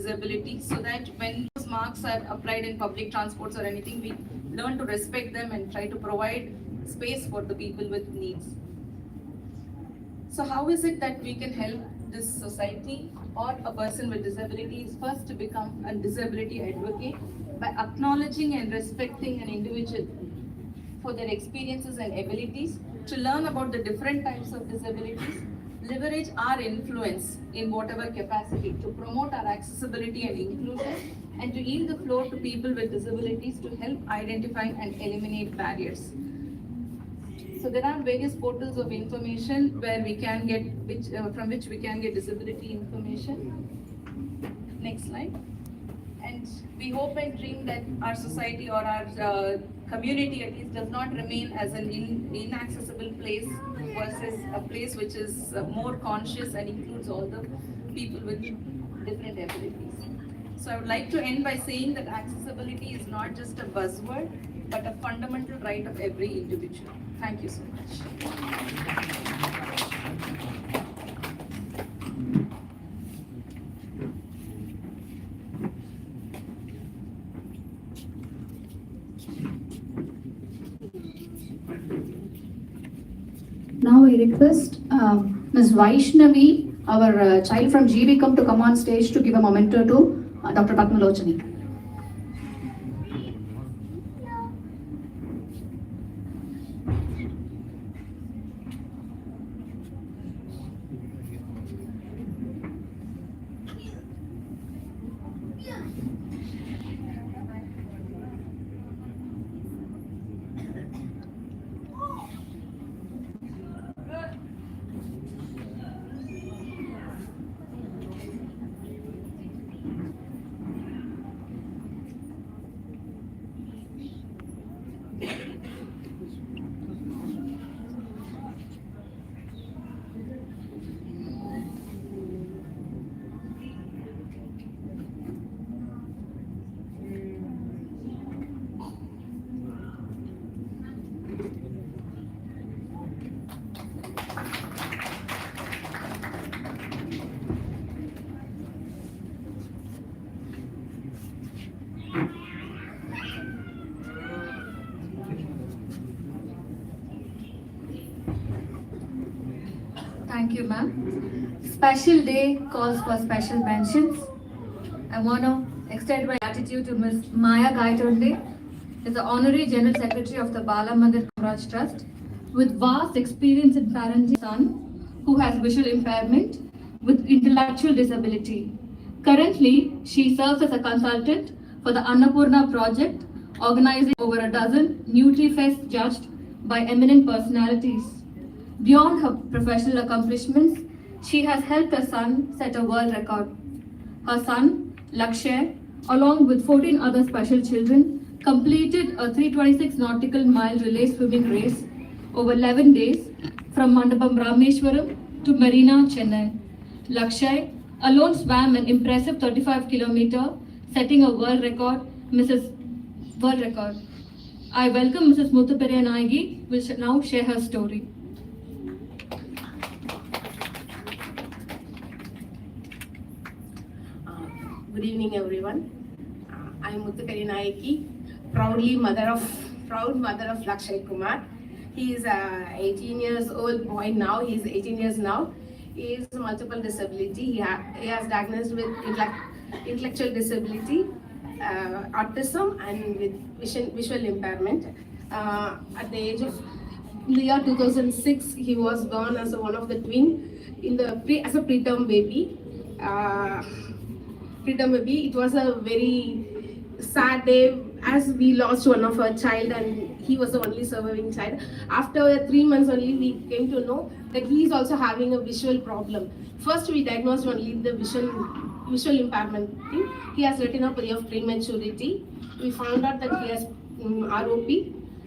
disability so that when those marks are applied in public transports or anything, we learn to respect them and try to provide space for the people with needs. So how is it that we can help this society or a person with disability is first to become a disability advocate by acknowledging and respecting an individual for their experiences and abilities, to learn about the different types of disabilities, leverage our influence in whatever capacity to promote our accessibility and inclusion, and to yield the floor to people with disabilities to help identify and eliminate barriers. So there are various portals of information where we can get, which, uh, from which we can get disability information. Next slide. And we hope and dream that our society or our uh, community at least does not remain as an in, inaccessible place versus a place which is uh, more conscious and includes all the people with different abilities. So I would like to end by saying that accessibility is not just a buzzword, but a fundamental right of every individual. Thank you so much. Request um, Ms. Vaishnavi, our uh, child from GB, come to come on stage to give a memento to uh, Dr. Padmalochani. Thank you, ma'am. Special day calls for special mentions. I want to extend my gratitude to Ms. Maya Gaitonde, is the Honorary General Secretary of the Bala Mandir Kamaraj Trust, with vast experience in parenting son who has visual impairment with intellectual disability. Currently, she serves as a consultant for the Annapurna project, organizing over a dozen NutriFest judged by eminent personalities. Beyond her professional accomplishments, she has helped her son set a world record. Her son, Lakshay, along with 14 other special children, completed a 326 nautical mile relay swimming race over 11 days from Mandapam Rameshwaram to Marina, Chennai. Lakshay alone swam an impressive 35 kilometer, setting a world record, Mrs. World record. I welcome Mrs. Muthuperia Naigi, will sh- now share her story. Uh, Good evening, everyone. Uh, I am Muthukari Naiki, proudly mother of, proud mother of Lakshay Kumar. He is a 18 years old boy now, he is 18 years now. He is multiple disability, he ha- he has diagnosed with intellect- intellectual disability, uh, autism and with vision, visual impairment. Uh, At the age of, the year 2006, he was born as one of the twin in the, pre as a preterm baby. Uh, freedom baby it was a very sad day as we lost one of our child and he was the only surviving child. After three months only we came to know that he is also having a visual problem. First we diagnosed only the vision visual impairment thing. he has retinopathy of prematurity. We found out that he has um, rop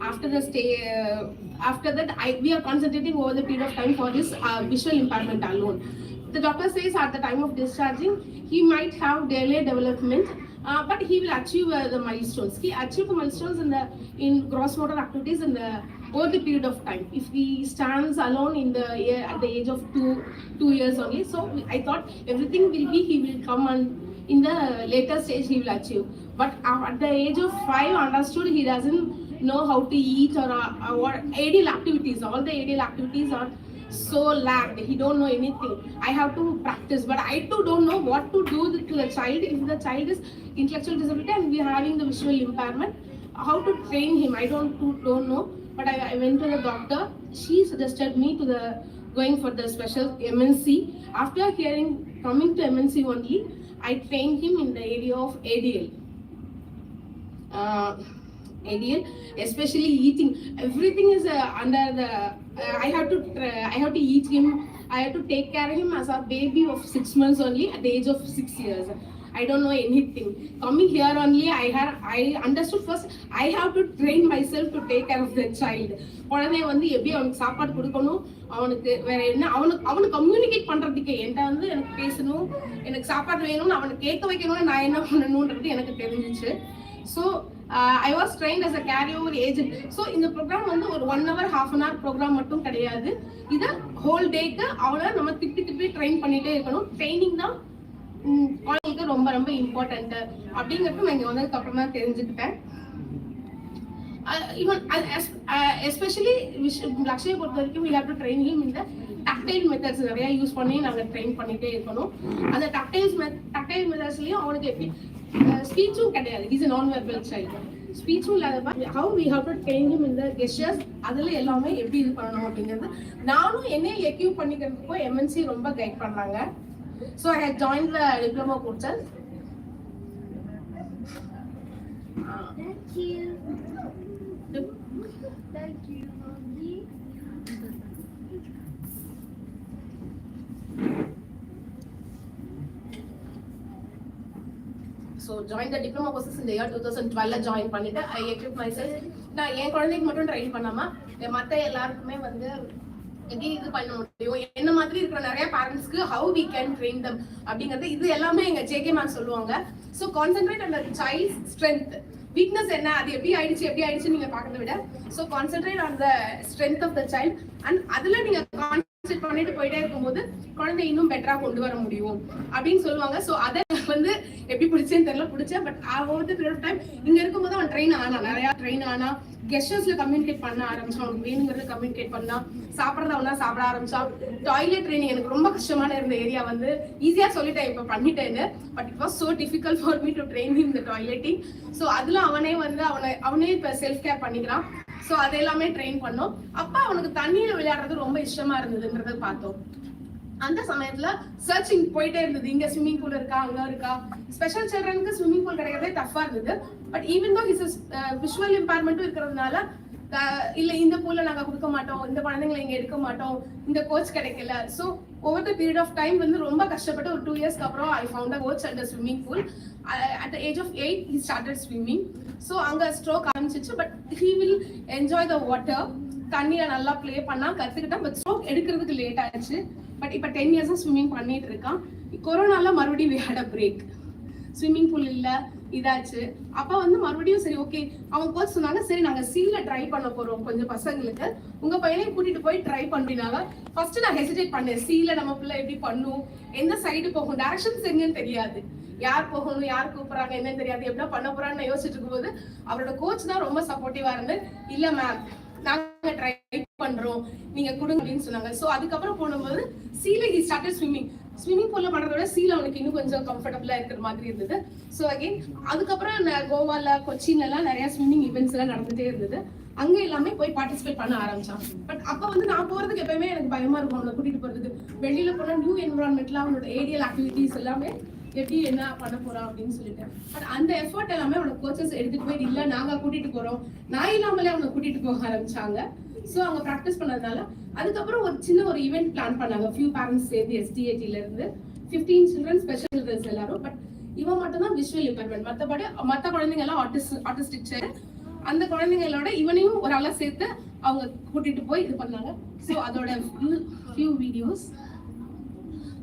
after the stay uh, after that I, we are concentrating over the period of time for this uh, visual impairment alone the doctor says at the time of discharging, he might have delayed development, uh, but he will achieve uh, the milestones. He achieved the milestones in the in gross motor activities in the over the period of time. If he stands alone in the year, at the age of two two years only, so I thought everything will be he will come and in the later stage he will achieve but at the age of 5 understood he doesn't know how to eat or uh, what ADL activities all the ADL activities are so lagged he don't know anything. I have to practice but i too don't know what to do to the child. If the child is intellectual disability and we are having the visual impairment how to train him? I don't don't know. But I, I went to the doctor. She suggested me to the going for the special mnc after hearing coming to mnc only i trained him in the area of adl uh, ADL, especially eating. Everything is uh, under the. Uh, I have to. Uh, I have to eat him. I have to take care of him as a baby of six months only at the age of six years. I don't know anything. Coming here only, I had. I understood first. I have to train myself to take care of the child. உடனே வந்து எப்படி அவனுக்கு சாப்பாடு கொடுக்கணும் அவனுக்கு வேற என்ன அவனுக்கு அவனுக்கு கம்யூனிகேட் பண்றதுக்கு என்கிட்ட வந்து எனக்கு பேசணும் எனக்கு சாப்பாடு வேணும்னு அவனுக்கு கேட்க வைக்கணும்னு நான் என்ன பண்ணணும்ன்றது எனக்கு தெரிஞ்சிச்சு so I was train as a carry over agent so இந்த ப்ரோக்ராம் வந்து ஒரு one hour half an hour programme மட்டும் கிடையாது. இதை ஹோல் டேக்கு அவளை நம்ம திருப்பி திருப்பி ட்ரெயின் பண்ணிட்டே இருக்கணும். ட்ரைனிங் தான் குழந்தைங்களுக்கு ரொம்ப ரொம்ப இம்பார்ட்டன்ட் அப்படிங்கிறது நான் இங்கே வந்ததுக்கு அப்புறம் தான் தெரிஞ்சுக்கிட்டேன் ஈவன் எஸ்பெஷலி லக்ஷயை பொறுத்த வரைக்கும் we have to train him இந்த டக்டைல் மெத்தட்ஸ் நிறைய யூஸ் பண்ணி நாங்கள் ட்ரெயின் பண்ணிட்டே இருக்கணும். அந்த டக்டைல்ஸ் டக்டைல் மெத்தட்ஸ்லயும் அவனுக்கு எப்படி ஸ்பீச்சும் கிடையாது. இஸ் நான் வெர்பல் சைல்டு ஸ்பீச்சும் இல்லாத how we have to train him இந்த கெஸ்டர்ஸ் அதுல எல்லாமே எப்படி இது பண்ணணும் அப்படிங்கிறது நானும் என்னைய எக்யூப் பண்ணிக்கிறதுக்கும் எம்என்சி ரொம்ப கைட் பண்ணாங்க. So I had join the diploma courses Thank you. Thank you, so join the diploma courses இந்த year two thousand twelve join பண்ணிட்டு ஐ எக்யூப் மை நான் என் குழந்தைக்கு மட்டும் ட்ரைன் பண்ணாம என் மற்ற எல்லாருக்குமே வந்து எப்படி இது பண்ண முடியும்? என்ன மாதிரி இருக்கிற நிறைய பேரண்ட்ஸ்க்கு how we can train them அப்படிங்கிறது இது எல்லாமே எங்க ஜேகே மேம் சொல்லுவாங்க. ஸோ கான்சென்ட்ரேட் அந்த சைல்ட் ஸ்ட்ரென்த் வீக்னஸ் என்ன? அது எப்படி ஆயிடுச்சு? எப்படி ஆயிடுச்சு நீங்க பாக்கிறத விட. So concentrate on the strength of the child and அதுல நீங்க பண்ணிட்டு போயிட்டே இருக்கும்போது குழந்தை இன்னும் பெட்டரா கொண்டு வர முடியும் அப்படின்னு சொல்லுவாங்க. ஸோ அதை வந்து எப்படி பிடிச்சேன்னு தெரியல பிடிச்சேன். But over period of time இங்க இருக்கும்போது அவன் ட்ரெயின் ஆனா நிறைய ட்ரெயின் ஆனா கெஸ்டர்ஸ்ல கம்யூனிகேட் பண்ண ஆரம்பிச்சான். அவனுக்கு வேணுங்கிறத கம்யூனிகேட் பண்ணா சாப்பிடறத அவனா சாப்பிட ஆரம்பிச்சான். டாய்லெட் ட்ரைனிங் எனக்கு ரொம்ப கஷ்டமான இருந்த ஏரியா வந்து ஈஸியா சொல்லிட்டேன் இப்ப பண்ணிட்டேன்னு. But it was so difficult for me to train in toileting so அதுல அவனே வந்து அவனை அவனே இப்ப செல்ஃப் கேர் பண்ணிக்கிறான். ஸோ அது எல்லாமே ட்ரெயின் பண்ணோம். அப்பா அவனுக்கு தண்ணியில் விளையாடுறது ரொம்ப இஷ்டமா இருந்ததுன்றத பார்த்தோம். அந்த சமயத்துல சர்ச்சிங் போயிட்டே இருந்தது. இங்க ஸ்விம்மிங் பூல் இருக்கா? அங்க இருக்கா? ஸ்பெஷல் சில்ட்ரனுக்கு ஸ்விம்மிங் பூல் கிடைக்கிறதே டஃபா இருந்தது. But even though his visual இம்பேர்மெண்ட்டும் இருக்கிறதுனால இல்ல இந்த பூல நாங்க கொடுக்க மாட்டோம் இந்த குழந்தைங்களை இங்க எடுக்க மாட்டோம் இந்த கோச் கிடைக்கல. So over the period of time வந்து ரொம்ப கஷ்டப்பட்டு ஒரு டூ இயர்ஸ்க்கு அப்புறம் I found a coach and swimming pool at the age of eight he started swimming so அங்கே ஸ்ட்ரோக் ஆரம்பிச்சிச்சு but he will enjoy the water தண்ணியில நல்லா ப்ளே பண்ணா கத்துக்கிட்டான் பட் ஸ்ட்ரோக் எடுக்கிறதுக்கு லேட் ஆயிடுச்சு பட் இப்போ டென் இயர்ஸாக ஸ்விம்மிங் பண்ணிட்டு இருக்கான். கொரோனால மறுபடியும் we had a break swimming pool இல்லை. இதாச்சு. அப்ப வந்து மறுபடியும் சரி ஓகே அவங்க கோச் சொன்னாங்க சரி நாங்க சீல ட்ரை பண்ண போறோம் கொஞ்சம் பசங்களுக்கு. உங்க பையனையும் கூட்டிட்டு போய் ட்ரை பண்ணினால ஃபர்ஸ்ட் நான் ஹெசிடேட் பண்ணேன். சீல நம்ம பிள்ளை எப்படி பண்ணும்? எந்த சைடு போகும்? டைரக்ஷன்ஸ் எங்கன்னு தெரியாது. யார் போகணும் யார் கூப்பிடுறாங்க என்னன்னு தெரியாது. எப்படி பண்ண போறான்னு யோசிச்சுட்டு இருக்கும்போது அவரோட கோச் தான் ரொம்ப சப்போர்ட்டிவா இருந்து இல்ல மேம் நாங்க ட்ரை பண்றோம். நீங்க கொடுங்க அப்படின்னு சொன்னாங்க. சோ அதுக்கப்புறம் போகும்போது சீல ஹி ஸ்டார்டட் ஸ்விம்மிங் ஸ்விம்மிங் பூல்ல பண்றத விட சீல அவனுக்கு இன்னும் கொஞ்சம் கம்ஃபர்டபுளா இருக்கிற மாதிரி இருந்தது. ஸோ அகைன் அதுக்கப்புறம் நான் கோவால கொச்சின்ல எல்லாம் நிறைய ஸ்விம்மிங் ஈவெண்ட்ஸ் எல்லாம் நடந்துட்டே இருந்தது. அங்க எல்லாமே போய் பார்ட்டிசிபேட் பண்ண ஆரம்பிச்சான். பட் அப்ப வந்து நான் போறதுக்கு எப்பயுமே எனக்கு பயமா இருக்கும் அவனை கூட்டிட்டு போறதுக்கு. வெளியில போனா நியூ என்வரான்மெண்ட்ல அவனோட ஏரியல் ஆக்டிவிட்டிஸ் எல்லாமே எப்படி என்ன பண்ண போறான் அப்படின்னு சொல்லிட்டு. பட் அந்த எஃபர்ட் எல்லாமே அவனோட கோச்சஸ் எடுத்துட்டு போய் இல்ல நாங்க கூட்டிட்டு போறோம். நான் இல்லாமலே அவனை கூட்டிட்டு போக ஆரம்பிச்சாங்க. ஸோ அவங்க ப்ராக்டிஸ் பண்ணதுனால அதுக்கப்புறம் ஒரு சின்ன ஒரு ஈவெண்ட் பிளான் பண்ணாங்க. ஃபியூ பேரண்ட்ஸ் சேர்ந்து எஸ்டிஏடில இருந்து. 15 சில்ட்ரன் ஸ்பெஷல் சில்ட்ரன்ஸ் எல்லாரும். பட் இவன் மட்டும் தான் விஷுவல் இம்பேர்மெண்ட் மற்றபடி மற்ற குழந்தைங்க எல்லாம் ஆர்டிஸ்ட் ஆர்டிஸ்டிக் அந்த குழந்தைங்களோட இவனையும் ஒரு ஆளா சேர்த்து அவங்க கூட்டிட்டு போய் இது பண்ணாங்க. ஸோ அதோட ஃபியூ வீடியோஸ்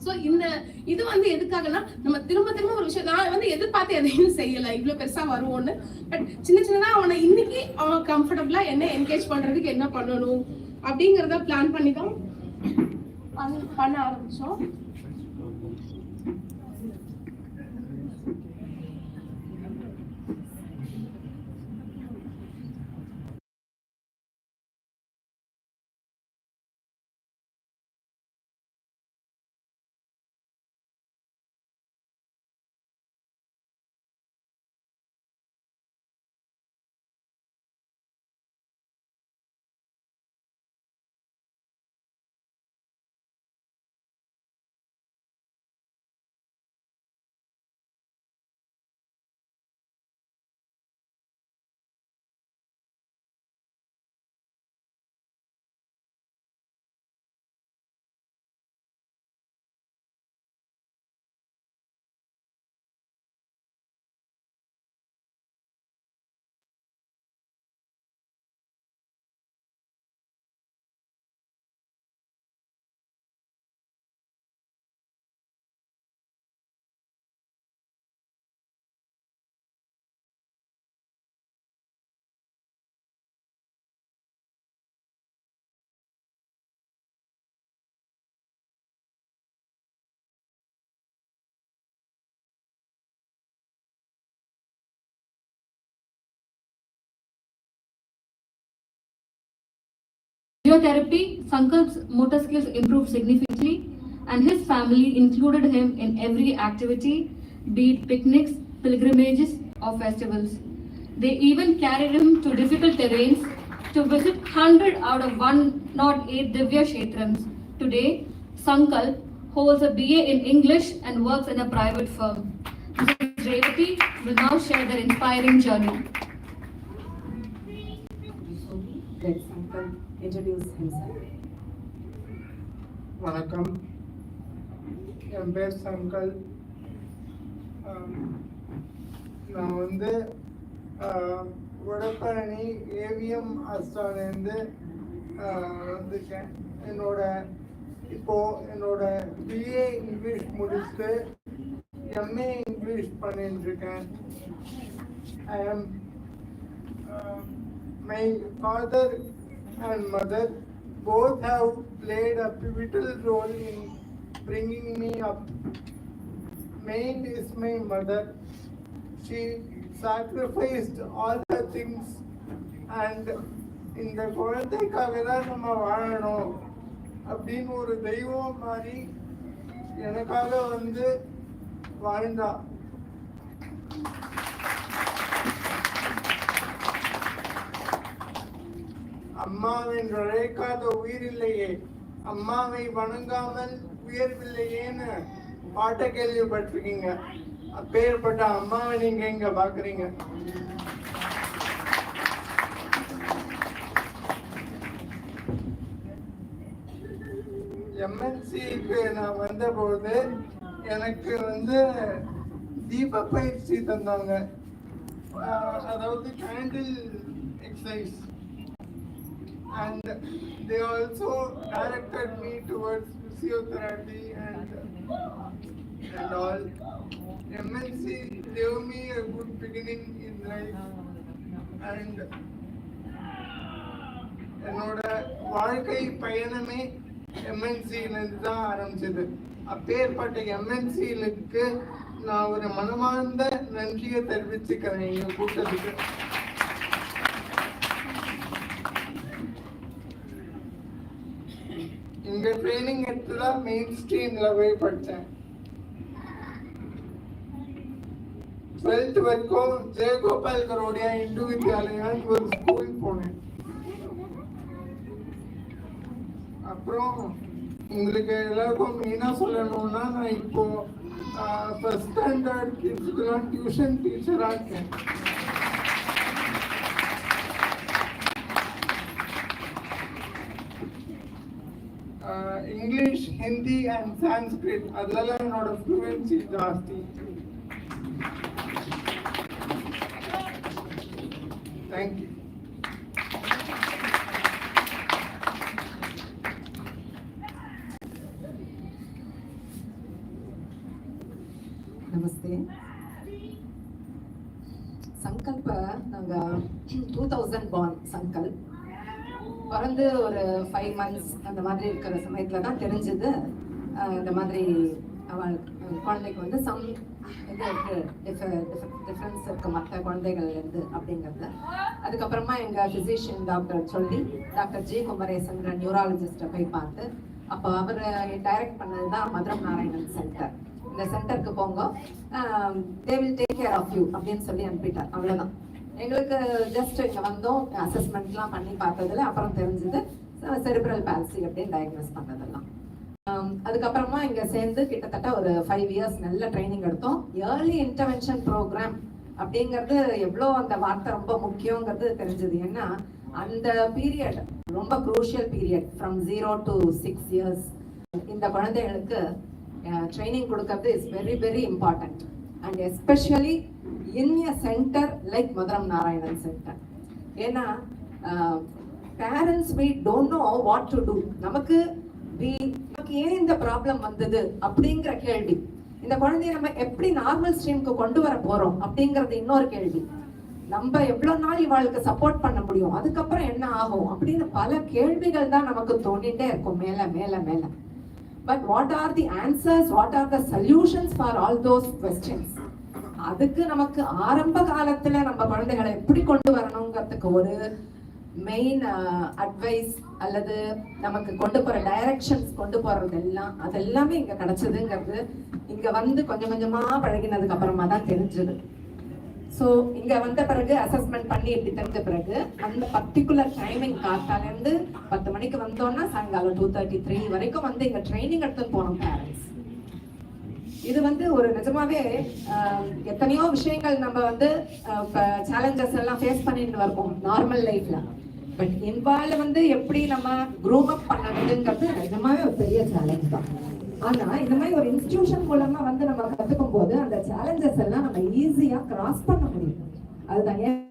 சோ இந்த இது வந்து எதுக்காகனா நம்ம திரும்ப திரும்ப ஒரு விஷயம் நான் வந்து எதிர்பார்த்து எதையும் செய்யல இவ்வளவு பெருசா வருவோம்னு. பட் சின்ன சின்னதா அவனை இன்னைக்கு அவன் கம்ஃபர்டபுளா என்ன என்கேஜ் பண்றதுக்கு என்ன பண்ணணும் அப்படிங்கறத பிளான் பண்ணி தான் பண்ண- ஆரம்பிச்சோம். Physiotherapy, Sankalp's motor skills improved significantly, and his family included him in every activity, be it picnics, pilgrimages, or festivals. They even carried him to difficult terrains to visit 100 out of 108 Divya Kshetrams. Today, Sankalp holds a BA in English and works in a private firm. Mrs. Revati will now share their inspiring journey. Let Sankalp introduce himself. வணக்கம். என் பேர் சங்கல். நான் வந்து ஆஹ், Vadapalani AVM ஆஸ்டாலேருந்து வந்திருக்கேன் என்னோட இப்போ என்னோட BA English முடிச்சுட்டு MA English பண்ணிட்டு இருக்கேன் ஐ ஆம் uh, my and mother both have played a pivotal role in bringing me up. Main is my mother. She sacrificed all the things and இந்த குழந்தைக்காக தான் நம்ம வாழணும் அப்படின்னு ஒரு தெய்வம் மாதிரி எனக்காக வந்து வாழ்ந்தா அம்மாவின் உழைக்காத உயிரில்லையே. அம்மாவை வணங்காமல் உயர்வில்லையேன்னு பாட்டை கேள்விப்பட்டிருக்கீங்க. அப்பேற்பட்ட அம்மாவை நீங்க இங்க பாக்குறீங்க? எம்என்சிக்கு நான் வந்தபோது எனக்கு வந்து தீப பயிற்சி தந்தாங்க அதாவது candle exercise and they also directed me towards physiotherapy and and all. MNC gave me a good beginning in life and என்னோட வாழ்க்கை பயணமே எம்என்சியிலிருந்து தான் ஆரம்பிச்சது அப்பேற்பட்ட எம்என்சியிலுக்கு நான் ஒரு மனமார்ந்த நன்றியை தெரிவிச்சுக்கிறேன் எங்கள் கூட்டத்துக்கு இங்க ட்ரைனிங் எடுத்து தான் மெயின் ஸ்ட்ரீம்ல போய் படித்தேன் டுவெல்த் வரைக்கும் ஜெயகோபால் கரோடியா இந்து வித்யாலயான்னு ஒரு ஸ்கூல் போனேன் அப்புறம் உங்களுக்கு எல்லாருக்கும் மெயினா சொல்லணும்னா நான் இப்போ ஃபர்ஸ்ட் ஸ்டாண்டர்ட் கிட்ஸ்க்குலாம் டியூஷன் டீச்சரா இருக்கேன் ಇಂಗ್ಲಿಷ್ ಹಿಂದಿ ಅಂಡ್ ಸಂಸ್ಕೃತ್ ಅದರಲ್ಲ ನೋಡೋ ಫ್ಲೂಯೆನ್ಸಿ ಜಾಸ್ತಿ ಥ್ಯಾಂಕ್ ಯು வந்து ஒரு ஃபைவ் மந்த்ஸ் அந்த மாதிரி இருக்கிற சமயத்தில் தான் தெரிஞ்சது. இந்த மாதிரி அவள் குழந்தைக்கு வந்து சம் இது இருக்கு டிஃப்ரென்ஸ் இருக்கு மற்ற குழந்தைகள்லேருந்து அப்படிங்கிறது. அதுக்கப்புறமா எங்கள் ஃபிசிஷியன் டாக்டர் சொல்லி டாக்டர் ஜி குமரேசன் நியூராலஜிஸ்ட்டை போய் பார்த்து அப்போ அவர் டைரக்ட் பண்ணது தான் மதுரம் நாராயணன் சென்டர் இந்த சென்டருக்கு போங்க. They will take care of you அப்படின்னு சொல்லி அனுப்பிட்டார். அவ்வளோதான் எங்களுக்கு ஜஸ்ட் இங்கே வந்தோம். அசஸ்மெண்ட்லாம் பண்ணி பார்த்ததுல அப்புறம் தெரிஞ்சது செரிப்ரல் பால்சி அப்படின்னு டயக்னோஸ் பண்ணதெல்லாம். அதுக்கப்புறமா இங்கே சேர்ந்து கிட்டத்தட்ட ஒரு ஃபைவ் இயர்ஸ் நல்ல ட்ரைனிங் எடுத்தோம். ஏர்லி இன்டர்வென்ஷன் ப்ரோக்ராம் அப்படிங்கிறது எவ்வளோ அந்த வார்த்தை ரொம்ப முக்கியங்கிறது தெரிஞ்சது. ஏன்னா அந்த பீரியட் ரொம்ப crucial period from zero to six years இந்த குழந்தைகளுக்கு ட்ரைனிங் கொடுக்கறது is very very important and especially in a centre like Madhuram Narayanan centre ஏன்னா parents we don't know what to do நமக்கு we நமக்கு ஏன் இந்த ப்ராப்ளம் வந்தது அப்படிங்கிற கேள்வி. இந்த குழந்தைய நம்ம எப்படி நார்மல் ஸ்ட்ரீம்க்கு கொண்டு வர போறோம் அப்படிங்கறது இன்னொரு கேள்வி. நம்ம எவ்வளவு நாள் இவாளுக்கு சப்போர்ட் பண்ண முடியும்? அதுக்கப்புறம் என்ன ஆகும்? அப்படின்னு பல கேள்விகள் தான் நமக்கு தோண்டிட்டே இருக்கும். மேல மேல மேல. But what are the answers what are the solutions for all those questions அதுக்கு நமக்கு ஆரம்ப காலத்துல நம்ம குழந்தைகளை எப்படி கொண்டு வரணுங்கிறதுக்கு ஒரு மெயின் அட்வைஸ் அல்லது நமக்கு கொண்டு போற டைரக்ஷன்ஸ் கொண்டு போறது எல்லாம் அது எல்லாமே இங்க கிடைச்சதுங்கிறது இங்க வந்து கொஞ்சம் கொஞ்சமா பழகினதுக்கு அப்புறமா தான் தெரிஞ்சது. ஸோ இங்க வந்த பிறகு அசஸ்மெண்ட் பண்ணி இப்படி தெரிஞ்ச பிறகு அந்த பர்டிகுலர் டைமிங் காத்தாலேருந்து பத்து மணிக்கு வந்தோம்னா சாயங்காலம் டூ தேர்ட்டி த்ரீ வரைக்கும் வந்து இங்க ட்ரைனிங் எடுத்துன்னு போனோம் பேரண்ட்ஸ் இது வந்து ஒரு நிஜமாவே எத்தனையோ விஷயங்கள் நம்ம வந்து சேலஞ்சஸ் எல்லாம் ஃபேஸ் பண்ணிட்டு வருவோம் நார்மல் லைஃப்ல பட் இன்வால வந்து எப்படி நம்ம க்ரூம் அப் பண்ணதுங்கிறது நிஜமாவே ஒரு பெரிய சேலஞ்ச் தான். ஆனா இந்த மாதிரி ஒரு இன்ஸ்டிடியூஷன் மூலமா வந்து நம்ம கத்துக்கும் போது அந்த சேலஞ்சஸ் எல்லாம் நம்ம ஈஸியா கிராஸ் பண்ண முடியும். அதுதான். ஏன்